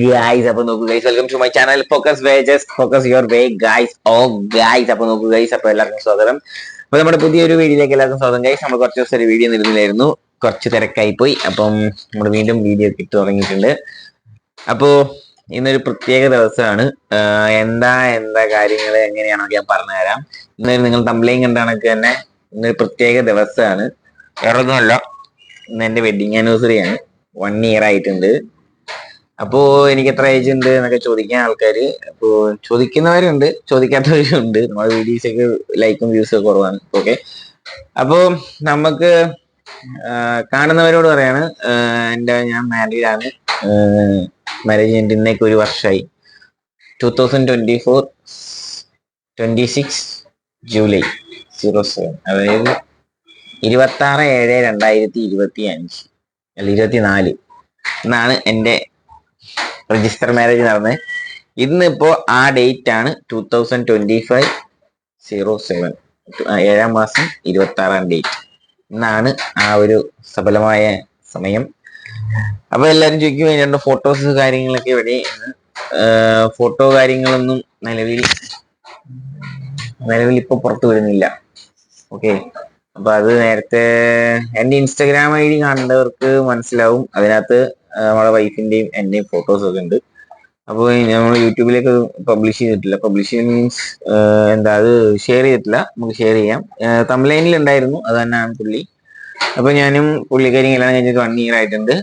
Guys അപ്പൊ നോക്കൂ welcome to my channel focus way focus your way guys oh guys അപ്പൊ നോക്കൂ അപ്പൊ എല്ലാവർക്കും സ്വാഗതം. അപ്പൊ നമ്മുടെ പുതിയൊരു വീഡിയോയിലേക്ക് എല്ലാവർക്കും സ്വാഗതം ഗൈസ് നമ്മൾ കുറച്ച് ദിവസം ഒരു വീഡിയോ നിന്നില്ലായിരുന്നു. കുറച്ച് തിരക്കായി പോയി അപ്പം നമ്മൾ വീണ്ടും വീഡിയോ കിട്ടു തുടങ്ങിയിട്ടുണ്ട്. അപ്പോ ഇന്നൊരു പ്രത്യേക ദിവസമാണ്. എന്താ എന്താ കാര്യങ്ങൾ എങ്ങനെയാണോ ഞാൻ പറഞ്ഞുതരാം ഇന്ന് നിങ്ങൾ തമ്പിലേയും കണ്ട കണക്ക് തന്നെ ഇന്നൊരു പ്രത്യേക ദിവസമാണ്. വേറെ ഒന്നുമല്ല ഇന്ന് എന്റെ വെഡിങ് ആനിവേഴ്സറി ആണ്. വൺ ഇയർ ആയിട്ടുണ്ട്. അപ്പോ എനിക്ക് എത്ര ഏജ് ഉണ്ട് എന്നൊക്കെ ചോദിക്കാൻ ആൾക്കാർ അപ്പോ ചോദിക്കുന്നവരുണ്ട് ചോദിക്കാത്തവരും ഉണ്ട് നമ്മുടെ വീഡിയോസ് ഒക്കെ ലൈക്കും വ്യൂസും ഒക്കെ കുറവാണ്. ഓക്കെ അപ്പോ നമുക്ക് കാണുന്നവരോട് പറയാണ് എന്റെ ഞാൻ മാരീഡ് ആണ്. മാരേജ് കഴിഞ്ഞിട്ട് ഇന്നേക്ക് ഒരു വർഷമായി two thousand twenty four twenty six July zero seven അതായത് ഇരുപത്തി ആറ് ഏഴ് രണ്ടായിരത്തി ഇരുപത്തി അഞ്ച് അല്ല ഇരുപത്തി നാല് എന്നാണ് എന്റെ രജിസ്റ്റർ മാരേജ് നടന്നത് ഇന്നിപ്പോ ആ ഡേറ്റ് ആണ് two thousand twenty five zero seven ഏഴാം മാസം ഇരുപത്തി ആറാം ഡേറ്റ് ഇന്നാണ് ആ ഒരു സഫലമായ സമയം. അപ്പൊ എല്ലാരും ചോദിക്കും രണ്ട് ഫോട്ടോസ് കാര്യങ്ങളൊക്കെ ഇവിടെ ഫോട്ടോ കാര്യങ്ങളൊന്നും നിലവിൽ നിലവിൽ ഇപ്പൊ പുറത്തു വരുന്നില്ല. ഓക്കെ അപ്പൊ അത് നേരത്തെ എന്റെ ഇൻസ്റ്റഗ്രാം ഐ ഡി കണ്ടവർക്ക് മനസ്സിലാവും. അതിനകത്ത് നമ്മുടെ വൈഫിന്റെയും എന്റെയും ഫോട്ടോസ് ഒക്കെ ഉണ്ട്. അപ്പോൾ നമ്മൾ യൂട്യൂബിലേക്ക് പബ്ലിഷ് ചെയ്തിട്ടില്ല. പബ്ലിഷ് മീൻസ് എന്താ അത് ഷെയർ ചെയ്തിട്ടില്ല. നമുക്ക് ഷെയർ ചെയ്യാം. തമിഴ്ലൈനിൽ ഉണ്ടായിരുന്നു. അത് തന്നെയാണ് പുള്ളി. അപ്പൊ ഞാനും പുള്ളിക്കാരി കല്യാണം കഴിഞ്ഞിട്ട് വൺ ഇയർ ആയിട്ടുണ്ട്.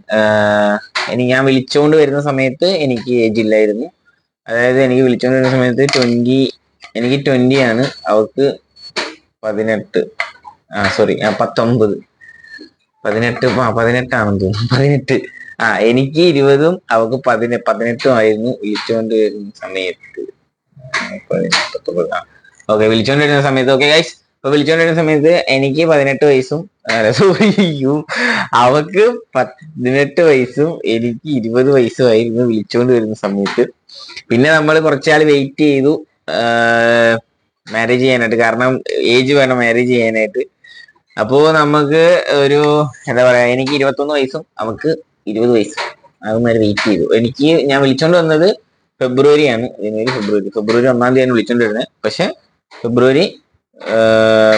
എനിക്ക് ഞാൻ വിളിച്ചുകൊണ്ട് വരുന്ന സമയത്ത് എനിക്ക് ഏജ് ഇല്ലായിരുന്നു. അതായത് എനിക്ക് വിളിച്ചുകൊണ്ട് വരുന്ന സമയത്ത് ട്വന്റി എനിക്ക് ട്വന്റി ആണ്. അവർക്ക് പതിനെട്ട്. ആ സോറി പത്തൊമ്പത്. പതിനെട്ട് ആ പതിനെട്ടാണെന്ന് തോന്നുന്നു. പതിനെട്ട്. ആ എനിക്ക് ഇരുപതും അവക്ക് പതിനെ പതിനെട്ടും ആയിരുന്നു വിളിച്ചുകൊണ്ട് വരുന്ന സമയത്ത്. ഓക്കെ വിളിച്ചോണ്ട് വരുന്ന സമയത്ത് ഓക്കെ ഗൈസ് അപ്പൊ വിളിച്ചോണ്ട് വരുന്ന സമയത്ത് എനിക്ക് പതിനെട്ട് വയസ്സും സോറി യു അവക്ക് പതിനെട്ട് വയസ്സും എനിക്ക് ഇരുപത് വയസ്സും ആയിരുന്നു വിളിച്ചോണ്ട് വരുന്ന സമയത്ത്. പിന്നെ നമ്മൾ കുറച്ചാൾ വെയിറ്റ് ചെയ്തു മാരേജ് ചെയ്യാനായിട്ട്. കാരണം ഏജ് വേണം മാരേജ് ചെയ്യാനായിട്ട്. അപ്പോ നമുക്ക് ഒരു എന്താ പറയാ എനിക്ക് ഇരുപത്തൊന്ന് വയസ്സും അവക്ക് ഇരുപത് വയസ്സ്. അതുമാതിരി വെയിറ്റ് ചെയ്തു. എനിക്ക് ഞാൻ വിളിച്ചോണ്ട് വന്നത് ഫെബ്രുവരി ആണ് ജനുവരി ഫെബ്രുവരി. ഫെബ്രുവരി ഒന്നാം തീയതി വിളിച്ചോണ്ട് വരുന്നത് പക്ഷെ February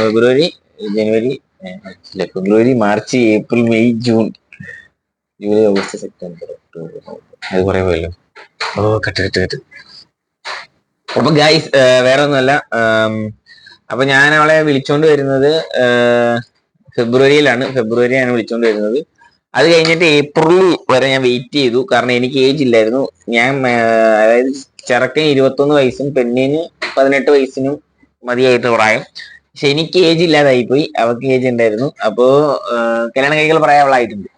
February January February March April May June July August September October. അത് കുറെ പോയല്ലോ. ഓ കട്ട് കട്ട് കട്ട്. അപ്പൊ ഗൈസ് വേറെ ഒന്നുമല്ല അപ്പൊ ഞാൻ അവളെ വിളിച്ചോണ്ട് വരുന്നത് ഫെബ്രുവരിയിലാണ്. ഫെബ്രുവരിയാണ് വിളിച്ചോണ്ട് വരുന്നത്. അത് കഴിഞ്ഞിട്ട് ഏപ്രിൽ വരെ ഞാൻ വെയിറ്റ് ചെയ്തു. കാരണം എനിക്ക് ഏജ് ഇല്ലായിരുന്നു. ഞാൻ അതായത് ചെറുക്കന് ഇരുപത്തൊന്ന് വയസ്സും പെണ്ണിന് പതിനെട്ട് വയസ്സിനും മതിയായിട്ട് പ്രായം. പക്ഷെ എനിക്ക് ഏജ് ഇല്ലാതായി പോയി അവർക്ക് ഏജ് ഉണ്ടായിരുന്നു. അപ്പോ കല്യാണ കഴിക്കൽ പ്രായം അവളായിട്ടുണ്ട്.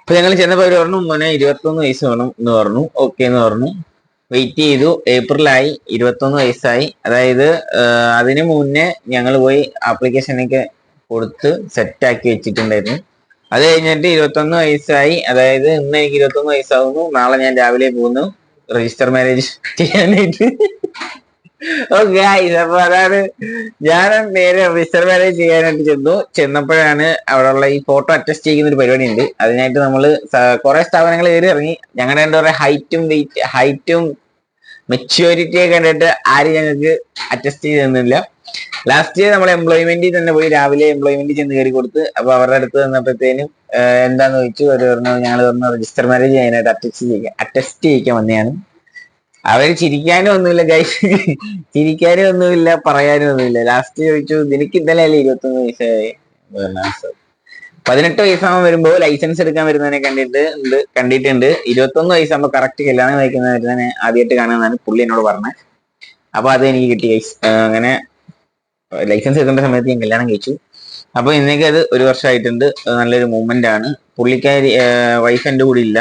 അപ്പൊ ഞങ്ങൾ ചെന്നപ്പോ അവർ പറഞ്ഞു മോനെ ഇരുപത്തൊന്ന് വയസ്സ് വേണം എന്ന് പറഞ്ഞു. ഓക്കെ എന്ന് പറഞ്ഞു. വെയിറ്റ് ചെയ്തു. ഏപ്രിലായി. ഇരുപത്തൊന്ന് വയസ്സായി. അതായത് അതിനു മുന്നേ ഞങ്ങൾ പോയി ആപ്ലിക്കേഷനൊക്കെ കൊടുത്ത് സെറ്റ് ആക്കി വെച്ചിട്ടുണ്ടായിരുന്നു. അത് കഴിഞ്ഞിട്ട് ഇരുപത്തൊന്ന് വയസ്സായി. അതായത് ഇന്ന് എനിക്ക് ഇരുപത്തൊന്ന് വയസ്സാവുന്നു. നാളെ ഞാൻ രാവിലെ പോകുന്നു. രജിസ്റ്റർ മാരേജ് ചെയ്യാനായിട്ട്. ഓക്കെ അപ്പൊ അതാണ് ഞാൻ നേരെ രജിസ്റ്റർ മാരേജ് ചെയ്യാനായിട്ട് ചെന്നു. ചെന്നപ്പോഴാണ് അവിടെയുള്ള ഈ ഫോട്ടോ അറ്റസ്റ്റ് ചെയ്യുന്ന ഒരു പരിപാടി ഉണ്ട് അതിനായിട്ട് നമ്മൾ കുറെ സ്ഥാപനങ്ങൾ കയറി ഇറങ്ങി. ഞങ്ങളുടെ എന്താ പറയുക ഹൈറ്റും വെയിറ്റ് ഹൈറ്റും മെച്യൂരിറ്റി ഒക്കെ കണ്ടിട്ട് ആരും ഞങ്ങൾക്ക് അറ്റസ്റ്റ് ചെയ്ത് തന്നില്ല. ലാസ്റ്റ് ഇയർ നമ്മൾ എംപ്ലോയ്മെന്റിൽ തന്നെ പോയി. രാവിലെ എംപ്ലോയ്മെന്റിൽ ചെന്ന് കയറി കൊടുത്ത് അപ്പൊ അവരുടെ അടുത്ത് വന്നപ്പോഴത്തേനും എന്താന്ന് ചോദിച്ചു? അവർ പറഞ്ഞു ഞങ്ങൾ പറഞ്ഞു രജിസ്റ്റർ മാരേജ് ചെയ്യാനായിട്ട് അറ്റസ്റ്റ് ചെയ്യാൻ അറ്റസ്റ്റ് ചെയ്യിക്കാൻ വന്നെയാണ്. അവർ ചിരിക്കാനും ഒന്നുമില്ല ഗൈസ് ചിരിക്കാനും ഒന്നുമില്ല പറയാനും ഒന്നുമില്ല. ലാസ്റ്റ് ചോദിച്ചു നിനക്ക് ഇന്നലെ അല്ലേ ഇരുപത്തൊന്ന് വയസ്സായി? പതിനെട്ട് വയസ്സാകുമ്പോൾ വരുമ്പോൾ ലൈസൻസ് എടുക്കാൻ വരുന്നതിനെ കണ്ടിട്ട് ഉണ്ട് കണ്ടിട്ടുണ്ട്. ഇരുപത്തൊന്ന് വയസ്സാകുമ്പോൾ കറക്റ്റ് കല്യാണം കഴിക്കുന്ന വരുന്നതിനെ ആദ്യമായിട്ട് കാണുന്നതാണ് പുള്ളി എന്നോട് പറഞ്ഞത്. അപ്പൊ അത് എനിക്ക് കിട്ടി ഗൈസ് അങ്ങനെ ലൈസൻസ് എടുക്കേണ്ട സമയത്ത് ഞാൻ കല്യാണം കഴിച്ചു. അപ്പൊ ഇന്നേക്ക് അത് ഒരു വർഷമായിട്ടുണ്ട്. നല്ലൊരു മൂവ്മെന്റ് ആണ്. പുള്ളിക്കാരി വൈഫ് എന്റെ കൂടെ ഇല്ല.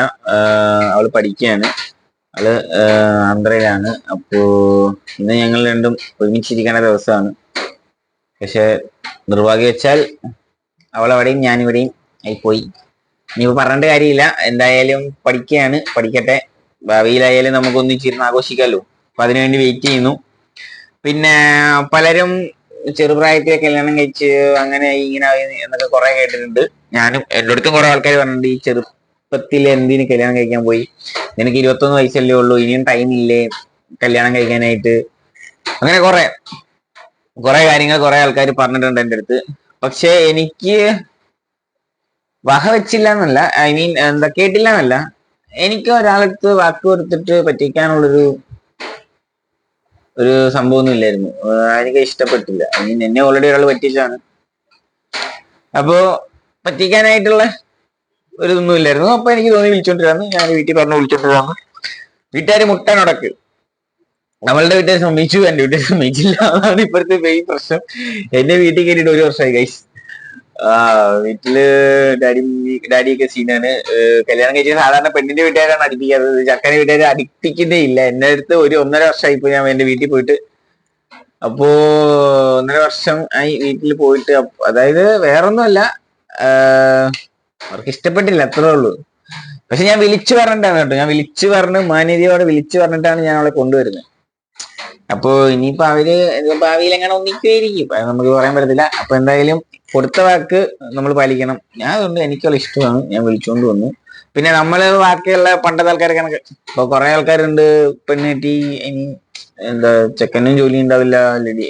അവൾ പഠിക്കുകയാണ്. അവൾ ആന്ധ്രയിലാണ്. അപ്പോ ഇന്ന് ഞങ്ങൾ രണ്ടും ഒരുമിച്ചിരിക്കേണ്ട ദിവസമാണ്. പക്ഷെ നിർഭാഗ്യവശാൽ വെച്ചാൽ അവളവിടെയും ഞാൻ ഇവിടെയും ആയിപ്പോയി. ഇനിയിപ്പോ പറഞ്ഞിട്ട് കാര്യമില്ല. എന്തായാലും പഠിക്കുകയാണ്. പഠിക്കട്ടെ. ഭാവിയിലായാലും നമുക്കൊന്നിച്ചിരുന്ന് ആഘോഷിക്കാമല്ലോ അപ്പൊ അതിനുവേണ്ടി വെയിറ്റ് ചെയ്യുന്നു. പിന്നെ പലരും ചെറുപ്രായത്തിൽ കല്യാണം കഴിച്ച് അങ്ങനെ ഇങ്ങനെ എന്നൊക്കെ കുറെ കേട്ടിട്ടുണ്ട്. ഞാനും എന്റെ അടുത്തും കുറെ ആൾക്കാർ പറഞ്ഞിട്ടുണ്ട് ഈ ചെറുപ്പത്തിൽ എന്തിന് കല്യാണം കഴിക്കാൻ പോയി? നിനക്ക് ഇരുപത്തൊന്ന് വയസ്സല്ലേ ഉള്ളൂ ഇനിയും ടൈം ഇല്ലേ കല്യാണം കഴിക്കാനായിട്ട്? അങ്ങനെ കുറെ കുറെ കാര്യങ്ങൾ കുറെ ആൾക്കാർ പറഞ്ഞിട്ടുണ്ട് എന്റെ അടുത്ത്. പക്ഷെ എനിക്ക് വക വെച്ചില്ല എന്നല്ല ഐ മീൻ എന്താ കേട്ടില്ല എന്നല്ല. എനിക്ക് ഒരാളടുത്ത് വാക്ക് കൊടുത്തിട്ട് പറ്റിക്കാനുള്ളൊരു ഒരു സംഭവമൊന്നും ഇല്ലായിരുന്നു. എനിക്ക് ഇഷ്ടപ്പെട്ടില്ല. എന്നെ ഓൾറെഡി ഒരാൾ പറ്റിച്ചാണ് അപ്പോ പറ്റിക്കാനായിട്ടുള്ള ഒരു ഇതൊന്നും ഇല്ലായിരുന്നു. അപ്പൊ എനിക്ക് തോന്നി വിളിച്ചോണ്ടിരുന്നു. ഞാൻ വീട്ടിൽ പറഞ്ഞു വിളിച്ചോണ്ടിരുന്നു. വീട്ടുകാർ മുട്ടനുടക്ക് നമ്മളുടെ വീട്ടിൽ സമ്മതിച്ചു. എന്റെ വീട്ടിൽ സമ്മതിച്ചില്ല. അതാണ് ഇപ്പോഴത്തെ മെയിൻ പ്രശ്നം. എന്റെ വീട്ടിൽ കയറിയിട്ട് ഒരു വർഷമായി ഗൈസ് വീട്ടിൽ ഡാഡി ഡാഡിയൊക്കെ സീനാണ്. കല്യാണം കഴിച്ച സാധാരണ പെണ്ണിന്റെ വീട്ടുകാരാണ് അടിപ്പിക്കാത്തത് ചക്കന്റെ വീട്ടുകാർ അടിപ്പിക്കുന്നേ ഇല്ല. എന്റെ അടുത്ത് ഒരു ഒന്നര വർഷമായി ഇപ്പൊ ഞാൻ എന്റെ വീട്ടിൽ പോയിട്ട്. അപ്പോ ഒന്നര വർഷം ആയി വീട്ടിൽ പോയിട്ട്. അതായത് വേറൊന്നുമല്ല. അവർക്ക് ഇഷ്ടപ്പെട്ടില്ല അത്രേ ഉള്ളൂ. പക്ഷെ ഞാൻ വിളിച്ചു പറഞ്ഞിട്ടാണ് കേട്ടോ. ഞാൻ വിളിച്ചു പറഞ്ഞ് മാനേജിയോടെ വിളിച്ചു പറഞ്ഞിട്ടാണ് ഞാൻ അവളെ കൊണ്ടുവരുന്നത്. അപ്പോ ഇനിയിപ്പോ അവർ ഭാവിയിൽ എങ്ങനെ ഒന്നിക്കുമായിരിക്കും. നമുക്ക് പറയാൻ പറ്റത്തില്ല. അപ്പൊ എന്തായാലും കൊടുത്ത വാക്ക് നമ്മൾ പാലിക്കണം. ഞാൻ അതുകൊണ്ട് എനിക്കുള്ള ഇഷ്ടമാണ്. ഞാൻ വിളിച്ചുകൊണ്ട് വന്നു. പിന്നെ നമ്മൾ ബാക്കിയുള്ള പണ്ടത്തെ ആൾക്കാരെ കണക്ക് ഇപ്പൊ കുറെ ആൾക്കാരുണ്ട്. പെണ്ണേറ്റി ഇനി എന്താ ചെക്കനും ജോലി ഉണ്ടാവില്ല. ലെഡി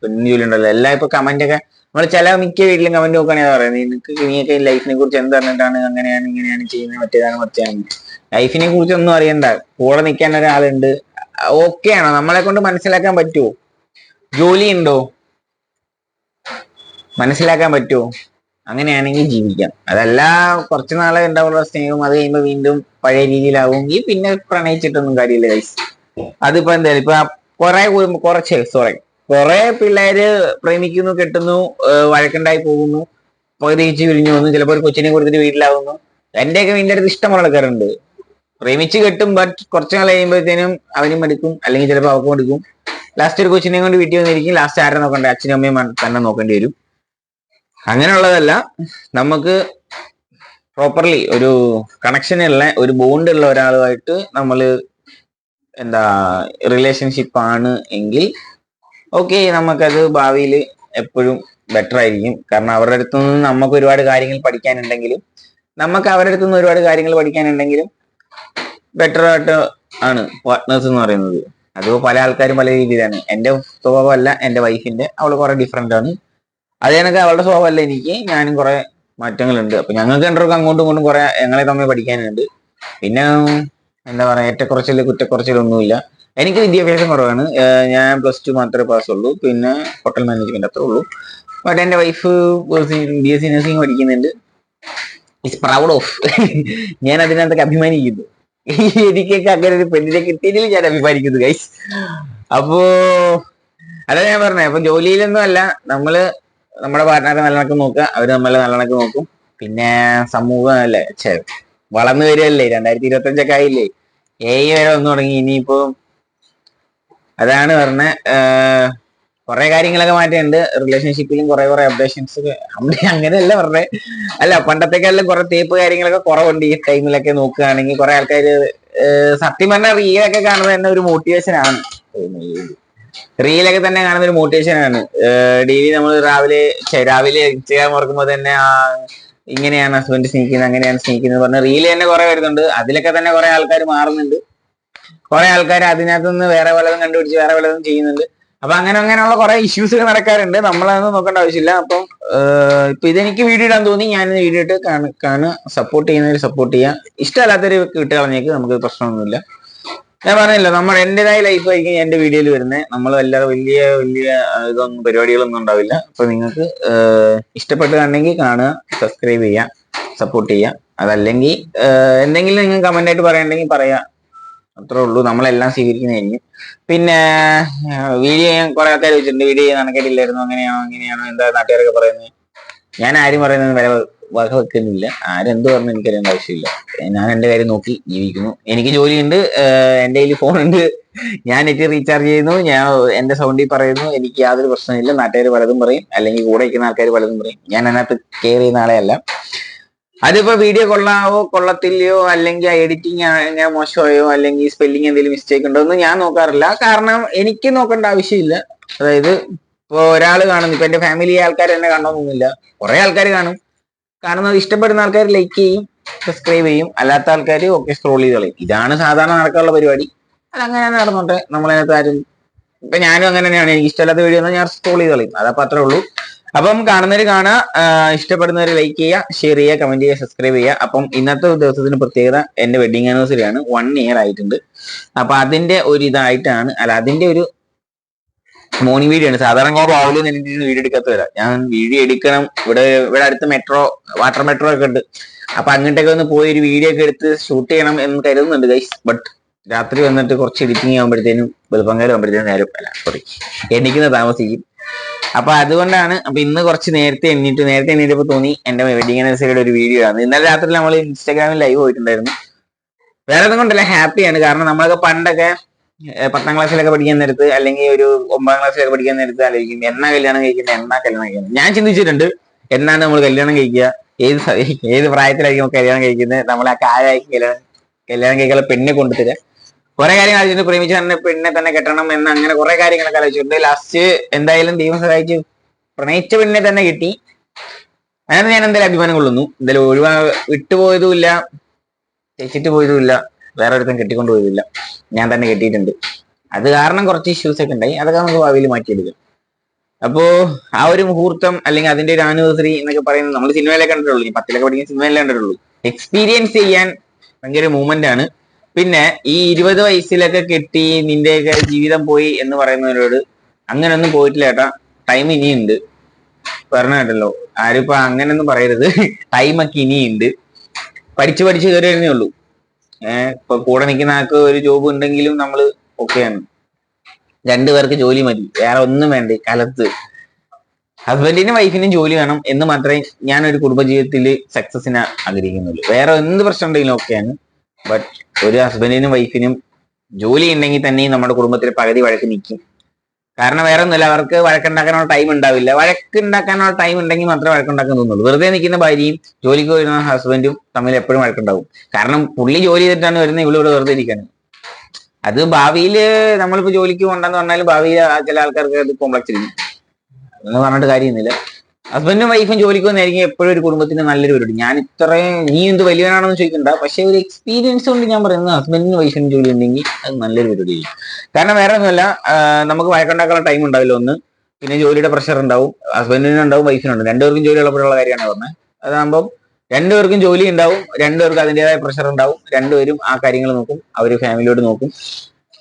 പെണ്ണിനും ജോലി ഉണ്ടാവില്ല. എല്ലാം ഇപ്പൊ കമന്റ് ഒക്കെ നമ്മൾ ചില മിക്ക വീട്ടിലും കമന്റ് നോക്കുകയാണെങ്കിൽ പറയുന്നത് നിനക്ക് നീയൊക്കെ ലൈഫിനെ കുറിച്ച് എന്ത് പറഞ്ഞിട്ടാണ് അങ്ങനെയാണ് ഇങ്ങനെയാണ് ചെയ്യുന്നത് മറ്റേതാണ് മറ്റേതാണ്? ലൈഫിനെ കുറിച്ച് ഒന്നും അറിയണ്ട. കൂടെ നിൽക്കാൻ ഒരാളുണ്ട്. ആണോ? നമ്മളെ കൊണ്ട് മനസ്സിലാക്കാൻ പറ്റുമോ ജോലി ഉണ്ടോ? മനസ്സിലാക്കാൻ പറ്റുമോ? അങ്ങനെയാണെങ്കിൽ ജീവിക്കാം. അതല്ല കുറച്ച് നാളെ ഉണ്ടാവുള്ള സ്നേഹം അത് കഴിയുമ്പോൾ വീണ്ടും പഴയ രീതിയിലാവുമെങ്കിൽ പിന്നെ പ്രണയിച്ചിട്ടൊന്നും കാര്യമില്ല ഗൈസ് അതിപ്പോ എന്തായാലും ഇപ്പൊ കുറെ കുറച്ച് സോറി കുറെ പിള്ളേര് പ്രേമിക്കുന്നു കെട്ടുന്നു വഴക്കുണ്ടായി പോകുന്നു പകുതിച്ച് പിരിഞ്ഞു പോകുന്നു ചിലപ്പോൾ ഒരു കൊച്ചിനെ കൊടുത്തിട്ട് വീട്ടിലാവുന്നു. എന്റെയൊക്കെ വീടിന്റെ അടുത്ത് ഇഷ്ടമുള്ള ആൾക്കാരുണ്ട്. പ്രേമിച്ച് കെട്ടും ബട്ട് കുറച്ച് നാൾ കഴിയുമ്പോഴത്തേനും അവനും എടുക്കും അല്ലെങ്കിൽ ചിലപ്പോൾ അവക്കും എടുക്കും. ലാസ്റ്റ് ഒരു കൊച്ചിനെ കൊണ്ട് വീട്ടിൽ വന്നിരിക്കും. ലാസ്റ്റ് ആരെ നോക്കണ്ടേ? അച്ഛനും അമ്മയും തന്നെ നോക്കേണ്ടി വരും. അങ്ങനെയുള്ളതല്ല നമുക്ക് പ്രോപ്പർലി ഒരു കണക്ഷൻ ഉള്ള ഒരു ബോണ്ട് ഉള്ള ഒരാളുമായിട്ട് നമ്മൾ എന്താ റിലേഷൻഷിപ്പ് ആണ് എങ്കിൽ ഓക്കെ നമുക്കത് ഭാവിയിൽ എപ്പോഴും ബെറ്റർ ആയിരിക്കും. കാരണം അവരുടെ അടുത്തു നിന്ന് നമുക്ക് ഒരുപാട് കാര്യങ്ങൾ പഠിക്കാനുണ്ടെങ്കിലും നമുക്ക് അവരുടെ അടുത്തു നിന്ന് ഒരുപാട് കാര്യങ്ങൾ പഠിക്കാനുണ്ടെങ്കിലും ബെറ്റർ ആയിട്ട് ആണ് പാർട്ട്നേഴ്സ് എന്ന് പറയുന്നത്. അത് പല ആൾക്കാരും പല രീതിയിലാണ്. എന്റെ സ്വഭാവമല്ല എന്റെ വൈഫിന്റെ അവൾ കുറെ ഡിഫറെന്റ് ആണ്. അത് കണക്ക് അവളുടെ സ്വഭാവമല്ല. എനിക്ക് ഞാനും കുറെ മാറ്റങ്ങളുണ്ട്. അപ്പൊ ഞങ്ങൾക്ക് രണ്ടുപേർക്കും അങ്ങോട്ടും ഇങ്ങോട്ടും കുറെ ഞങ്ങളെ തമ്മിൽ പഠിക്കാനുണ്ട്. പിന്നെ എന്താ പറയാ ഏറ്റക്കുറച്ചിൽ കുറ്റക്കുറച്ചിലൊന്നുമില്ല. എനിക്ക് വിദ്യാഭ്യാസം കുറവാണ്. ഞാൻ പ്ലസ് ടു മാത്രമേ പാസ് ഉള്ളൂ. പിന്നെ ഹോട്ടൽ മാനേജ്മെന്റ് അത്രേ ഉള്ളൂ. ബട്ട് എന്റെ wife B S C nursing പഠിക്കുന്നുണ്ട്. ഇസ് പ്രൗഡ് ഓഫ് ഞാൻ അതിനകത്തൊക്കെ അഭിമാനിക്കുന്നു. എനിക്കൊക്കെ അങ്ങനെ ഒരു പെണ്ണിനെ കിട്ടിയതിൽ ഞാൻ അഭിമാനിക്കുന്നു ഗൈസ് അപ്പോ അതാ ഞാൻ പറഞ്ഞത് അപ്പൊ ജോലിയിലൊന്നും അല്ല. നമ്മൾ നമ്മുടെ പാർട്ട്ണറെ നല്ല കണക്ക് നോക്കുക. അവർ നമ്മളെ നല്ല കണക്ക് നോക്കും. പിന്നെ സമൂഹം അല്ലേ? വളർന്നു വരികയല്ലേ? രണ്ടായിരത്തി ഇരുപത്തി അഞ്ചൊക്കെ ആയില്ലേ ഏഴ് വരെ വന്നു തുടങ്ങി. ഇനിയിപ്പോ അതാണ് പറഞ്ഞ. കുറെ കാര്യങ്ങളൊക്കെ മാറ്റിയിട്ടുണ്ട് റിലേഷൻഷിപ്പിലും കുറെ കുറെ അപ്ഡേഷൻസ് അങ്ങനെയല്ല പറഞ്ഞേ. അല്ല പണ്ടത്തേക്കാളും കുറെ തേപ്പ് കാര്യങ്ങളൊക്കെ കുറവുണ്ട് ഈ ടൈമിലൊക്കെ നോക്കുകയാണെങ്കിൽ. കുറെ ആൾക്കാർ സത്യം പറഞ്ഞാൽ റീലൊക്കെ കാണുന്നത് തന്നെ ഒരു മോട്ടിവേഷൻ ആണ്. റീലൊക്കെ തന്നെ കാണുന്ന ഒരു മോട്ടിവേഷൻ ആണ്. ഡെയിലി നമ്മൾ രാവിലെ രാവിലെ ചെയ്യാൻ ഓർക്കുമ്പോൾ തന്നെ ആ ഇങ്ങനെയാണ് ഹസ്ബൻഡ് സ്നേഹിക്കുന്നത് അങ്ങനെയാണ് സ്നേഹിക്കുന്നത് പറഞ്ഞ റീൽ തന്നെ കുറെ വരുന്നുണ്ട്. അതിലൊക്കെ തന്നെ കുറെ ആൾക്കാർ മാറുന്നുണ്ട്. കുറെ ആൾക്കാർ അതിനകത്ത് നിന്ന് വേറെ പലതും കണ്ടുപിടിച്ച് വേറെ പലതും ചെയ്യുന്നുണ്ട്. അപ്പൊ അങ്ങനെ അങ്ങനെയുള്ള കുറെ ഇഷ്യൂസ് നടക്കാറുണ്ട്. നമ്മളതൊന്നും നോക്കേണ്ട ആവശ്യമില്ല. അപ്പം ഇപ്പൊ ഇതെനിക്ക് വീഡിയോ ഇടാൻ തോന്നി. ഞാൻ വീഡിയോ ഇട്ട് കാണ- കാണുക സപ്പോർട്ട് ചെയ്യുന്നവർ സപ്പോർട്ട് ചെയ്യുക. ഇഷ്ടമല്ലാത്തൊരു കിട്ടുകളഞ്ഞേക്ക് നമുക്ക് പ്രശ്നമൊന്നുമില്ല. ഞാൻ പറഞ്ഞില്ല നമ്മൾ എന്റേതായ ലൈഫ് ആയിരിക്കും എന്റെ വീഡിയോയിൽ വരുന്നത് നമ്മൾ വല്ലാതെ വലിയ വലിയ ഇതൊന്നും പരിപാടികളൊന്നും ഉണ്ടാവില്ല. അപ്പൊ നിങ്ങൾക്ക് ഏഹ്, ഇഷ്ടപ്പെട്ട് കണ്ടെങ്കിൽ കാണുക സബ്സ്ക്രൈബ് ചെയ്യുക സപ്പോർട്ട് ചെയ്യുക. അതല്ലെങ്കിൽ എന്തെങ്കിലും നിങ്ങൾ കമന്റ് ആയിട്ട് പറയണ്ടെങ്കിൽ പറയാ. അത്രേ ഉള്ളൂ. നമ്മളെല്ലാം സ്വീകരിക്കുന്നതായിരിക്കും പിന്നെ വീഡിയോ ഞാൻ കുറെ ആൾക്കാർ വെച്ചിട്ടുണ്ട് വീഡിയോ നടക്കേണ്ടില്ലായിരുന്നു അങ്ങനെയാണോ അങ്ങനെയാണോ എന്താ നാട്ടുകാരൊക്കെ പറയുന്നത്? ഞാൻ ആരും പറയുന്നത് വില വക വെക്കുന്നില്ല. ആരെന്ത് പറഞ്ഞു എനിക്കറിയേണ്ട ആവശ്യമില്ല. ഞാൻ എന്റെ കാര്യം നോക്കി ജീവിക്കുന്നു. എനിക്ക് ജോലിയുണ്ട്. എന്റെ കയ്യിൽ ഫോണുണ്ട്. ഞാൻ നെറ്റ് റീചാർജ് ചെയ്യുന്നു. ഞാൻ എന്റെ സൗണ്ടിൽ പറയുന്നു. എനിക്ക് യാതൊരു പ്രശ്നമില്ല നാട്ടുകാർ പലതും പറയും. അല്ലെങ്കിൽ കൂടെ ഇരിക്കുന്ന ആൾക്കാർ പലതും പറയും. ഞാൻ അതിനകത്ത് കെയർ ചെയ്യുന്ന ആളെയല്ല. അതിപ്പോ വീഡിയോ കൊള്ളാവോ? കൊള്ളത്തില്ലയോ? അല്ലെങ്കിൽ എഡിറ്റിംഗ് എങ്ങനെ മോശമായോ? അല്ലെങ്കിൽ സ്പെല്ലിംഗ് എന്തെങ്കിലും മിസ്റ്റേക്ക് ഉണ്ടോ എന്ന് ഞാൻ നോക്കാറില്ല. കാരണം എനിക്ക് നോക്കേണ്ട ആവശ്യമില്ല. അതായത് ഇപ്പൊ ഒരാൾ കാണുന്നു. ഇപ്പൊ എന്റെ ഫാമിലി ആൾക്കാർ എന്നെ കാണണമെന്നൊന്നുമില്ല കുറെ ആൾക്കാർ കാണും. കാണുന്നത് ഇഷ്ടപ്പെടുന്ന ആൾക്കാർ ലൈക്ക് ചെയ്യും സബ്സ്ക്രൈബ് ചെയ്യും. അല്ലാത്ത ആൾക്കാർ ഓക്കെ സ്ക്രോൾ ചെയ്ത് കളയും. ഇതാണ് സാധാരണ നടക്കാനുള്ള പരിപാടി. അതങ്ങനെ നടന്നോട്ടെ നമ്മളതിനകത്ത് ആരും ഇപ്പൊ ഞാനും അങ്ങനെ തന്നെയാണ്. എനിക്ക് ഇഷ്ടമല്ലാത്ത വീഡിയോ ഞാൻ സ്ക്രോൾ ചെയ്ത് കളയും. അതപ്പോ അത്രേ ഉള്ളൂ. അപ്പം കാണുന്നവർ കാണുക. ഇഷ്ടപ്പെടുന്നവർ ലൈക്ക് ചെയ്യുക ഷെയർ ചെയ്യുക കമന്റ് ചെയ്യുക സബ്സ്ക്രൈബ് ചെയ്യുക. അപ്പം ഇന്നത്തെ ദിവസത്തിന് പ്രത്യേകത എന്റെ വെഡിങ് ആനിവേഴ്സറി ആണ്. വൺ ഇയർ ആയിട്ടുണ്ട്. അപ്പൊ അതിന്റെ ഒരു ഇതായിട്ടാണ്. അല്ല അതിന്റെ ഒരു മോർണിംഗ് വീഡിയോ ആണ്. സാധാരണ ഞാൻ രാവിലെ എനിക്ക് വീഡിയോ എടുക്കാത്ത വരാം ഞാൻ വീഡിയോ എടുക്കണം. ഇവിടെ ഇവിടെ അടുത്ത് മെട്രോ വാട്ടർ മെട്രോ ഒക്കെ ഉണ്ട്. അപ്പൊ അങ്ങോട്ടൊക്കെ ഒന്ന് പോയി ഒരു വീഡിയോ ഒക്കെ എടുത്ത് ഷൂട്ട് ചെയ്യണം എന്ന് കരുതുന്നുണ്ട് ഗൈസ് ബട്ട് രാത്രി വന്നിട്ട് കുറച്ച് എഡിറ്റിംഗ് ആകുമ്പോഴത്തേനും വെളുപ്പങ്കാലം ആകുമ്പോഴത്തേനും നേരം അല്ല സോറി എണ്ണിക്കുന്ന താമസിക്കും. അപ്പൊ അതുകൊണ്ടാണ് അപ്പൊ ഇന്ന് കുറച്ച് നേരത്തെ എണ്ണിട്ട് നേരത്തെ എണ്ണിട്ടപ്പോ തോന്നി എന്റെ വെഡിങ് ആനിവേഴ്സറിയുടെ ഒരു വീഡിയോ ആണ്. ഇന്നലെ രാത്രി നമ്മൾ ഇൻസ്റ്റാഗ്രാമിൽ ലൈവ് പോയിട്ടുണ്ടായിരുന്നു. വേറെ ഒന്നും കൊണ്ടല്ല ഹാപ്പിയാണ് കാരണം നമ്മളൊക്കെ പണ്ടൊക്കെ പത്താം ക്ലാസ്സിലൊക്കെ പഠിക്കാൻ നേരത്ത് അല്ലെങ്കിൽ ഒരു ഒമ്പതാം ക്ലാസ്സിലൊക്കെ പഠിക്കാൻ നേരത്ത് ആലോചിക്കും എന്നാ കല്യാണം കഴിക്കുന്നത് എന്നാ കല്യാണം കഴിക്കുന്നത് ഞാൻ ചിന്തിച്ചിട്ടുണ്ട് എന്നാണ് നമ്മൾ കല്യാണം കഴിക്കുക? ഏത് ഏത് പ്രായത്തിലായിരിക്കും കല്യാണം കഴിക്കുന്നത് നമ്മൾ ആ കാലായി കല്യാണം കല്യാണം കഴിക്കാനുള്ള പെണ്ണെ കൊണ്ടുതരാം കുറെ കാര്യങ്ങൾ ആലോചിച്ചു പ്രേമിച്ച് തന്നെ പെണ്ണെ തന്നെ കെട്ടണം എന്ന് അങ്ങനെ കുറെ കാര്യങ്ങളൊക്കെ ആലോചിച്ചിട്ടുണ്ട്. ലാസ്റ്റ് എന്തായാലും ദൈവം സഹായിച്ച് പ്രണയിച്ച പെണ്ണെ തന്നെ കിട്ടി. അങ്ങനെ ഞാൻ എന്തായാലും അഭിമാനം കൊള്ളുന്നു. എന്തായാലും ഒഴിവാ വിട്ടുപോയതുമില്ല തെച്ചിട്ട് പോയതുമില്ല. വേറെ ഒരുത്തം കെട്ടിക്കൊണ്ടുപോയതില്ല ഞാൻ തന്നെ കെട്ടിയിട്ടുണ്ട്. അത് കാരണം കുറച്ച് ഇഷ്യൂസ് ഒക്കെ ഉണ്ടായി. അതൊക്കെ നമുക്ക് ഭാവിയിൽ മാറ്റിയെടുക്കാം. അപ്പോ ആ ഒരു മുഹൂർത്തം അല്ലെങ്കിൽ അതിന്റെ ഒരു ആനിവേഴ്സറി എന്നൊക്കെ പറയുന്നത് നമ്മൾ സിനിമയിലേ കണ്ടിട്ടുള്ളൂ. ഈ പത്തിലൊക്കെ പഠിക്കുന്ന സിനിമയിലേ കണ്ടിട്ടുള്ളൂ. എക്സ്പീരിയൻസ് ചെയ്യാൻ ഭയങ്കര മൂവ്മെന്റ് ആണ്. പിന്നെ ഈ ഇരുപത് വയസ്സിലൊക്കെ കെട്ടി നിന്റെയൊക്കെ ജീവിതം പോയി എന്ന് പറയുന്നവരോട് അങ്ങനെയൊന്നും പോയിട്ടില്ല ഏട്ടാ. ടൈം ഇനിയുണ്ട്. പറഞ്ഞ ആരും ഇപ്പൊ അങ്ങനെയൊന്നും പറയരുത്. ടൈമൊക്കെ ഇനിയുണ്ട്. പഠിച്ചു പഠിച്ചു കയറി ഉള്ളൂ. ഇപ്പൊ കൂടെ നിൽക്കുന്ന ആൾക്ക് ഒരു ജോബ് ഉണ്ടെങ്കിലും നമ്മൾ ഓക്കെയാണ് രണ്ടുപേർക്ക് ജോലി മതി വേറെ ഒന്നും വേണ്ട കലത്ത് ഹസ്ബൻഡിനും വൈഫിനും ജോലി വേണം എന്ന് മാത്രമേ ഞാൻ ഒരു കുടുംബജീവിതത്തിൽ സക്സസിന് ആഗ്രഹിക്കുന്നുള്ളൂ. വേറെ എന്ത് പ്രശ്നം ഉണ്ടെങ്കിലും ഓക്കെയാണ് ബട്ട് ഒരു ഹസ്ബൻഡിനും വൈഫിനും ജോലി ഉണ്ടെങ്കിൽ തന്നെയും നമ്മുടെ കുടുംബത്തിൽ പകുതി വഴക്ക് നിൽക്കും കാരണം വേറെ ഒന്നുമില്ല അവർക്ക് വഴക്കുണ്ടാക്കാനുള്ള ടൈം ഉണ്ടാവില്ല. വഴക്കുണ്ടാക്കാനുള്ള ടൈം ഉണ്ടെങ്കിൽ മാത്രമേ വഴക്കുണ്ടാക്കാൻ തോന്നുള്ളൂ. വെറുതെ നിൽക്കുന്ന ഭാര്യയും ജോലിക്ക് വരുന്ന ഹസ്ബൻഡും തമ്മിൽ എപ്പോഴും വഴക്കുണ്ടാവും. കാരണം പുള്ളി ജോലി ചെയ്തിട്ടാണ് വരുന്നത് ഇവിടെ വെറുതെ ഇരിക്കാൻ അത് ഭാവിയിൽ നമ്മളിപ്പോ ജോലിക്ക് പോകണ്ടെന്ന് പറഞ്ഞാൽ ഭാവിയിൽ ചില ആൾക്കാർക്ക് അത് കോംപ്ലക്സ് ഇരിക്കും. എന്ന് പറഞ്ഞിട്ട് കാര്യമൊന്നുമില്ല. ഹസ്ബൻഡും വൈഫും ജോലിക്ക് വന്നായിരിക്കും എപ്പോഴും ഒരു കുടുംബത്തിന് നല്ലൊരു പരിപാടി. ഞാൻ ഇത്രയും നീ എന്ത് വലിയവനാണെന്ന് ചോദിക്കണ്ട. പക്ഷെ ഒരു എക്സ്പീരിയൻസ് കൊണ്ട് ഞാൻ പറയുന്നത് ഹസ്ബൻഡിന് വൈഫിന് ജോലി ഉണ്ടെങ്കിൽ അത് നല്ലൊരു പരിപാടി ആയിരിക്കും കാരണം വേറെ ഒന്നുമല്ല നമുക്ക് വഴക്കുണ്ടാക്കാനുള്ള ടൈം ഉണ്ടാവില്ല ഒന്ന്. പിന്നെ ജോലിയുടെ പ്രഷർ ഉണ്ടാവും. ഹസ്ബൻഡിന് ഉണ്ടാവും വൈഫിനും ഉണ്ടാവും. രണ്ടുപേർക്കും ജോലി ഉള്ളപ്പോഴുള്ള കാര്യമാണ് പറഞ്ഞത് അതാകുമ്പോൾ രണ്ടുപേർക്കും ജോലി ഉണ്ടാവും. രണ്ടുപേർക്കും അതിന്റെതായ പ്രഷർ ഉണ്ടാവും. രണ്ടുപേരും ആ കാര്യങ്ങൾ നോക്കും. അവർ ഫാമിലിയോട് നോക്കും.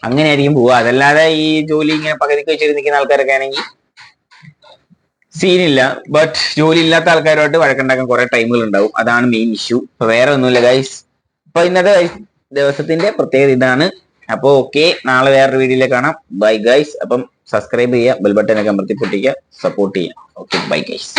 അങ്ങനെയായിരിക്കും പോവുക. അതല്ലാതെ ഈ ജോലി ഇങ്ങനെ പകുതിക്ക് വെച്ചിരുന്നിരിക്കുന്ന ആൾക്കാരൊക്കെ ആണെങ്കിൽ സീനില്ല ബട്ട് ജോലി ഇല്ലാത്ത ആൾക്കാരുമായിട്ട് വഴക്കുണ്ടാക്കാൻ കുറെ ടൈമുകൾ ഉണ്ടാവും. അതാണ് മെയിൻ ഇഷ്യൂ അപ്പൊ വേറെ ഒന്നുമില്ല ഗൈസ് അപ്പൊ ഇന്നത്തെ ദിവസത്തിന്റെ പ്രത്യേകത ഇതാണ്. അപ്പൊ ഓക്കെ നാളെ വേറൊരു വീഡിയോയിൽ കാണാം. ബൈ ഗൈസ് അപ്പം സബ്സ്ക്രൈബ് ചെയ്യുക ബെൽ ബട്ടനൊക്കെ അമർത്തി പൊട്ടിക്കുക സപ്പോർട്ട് ചെയ്യുക. Okay bye guys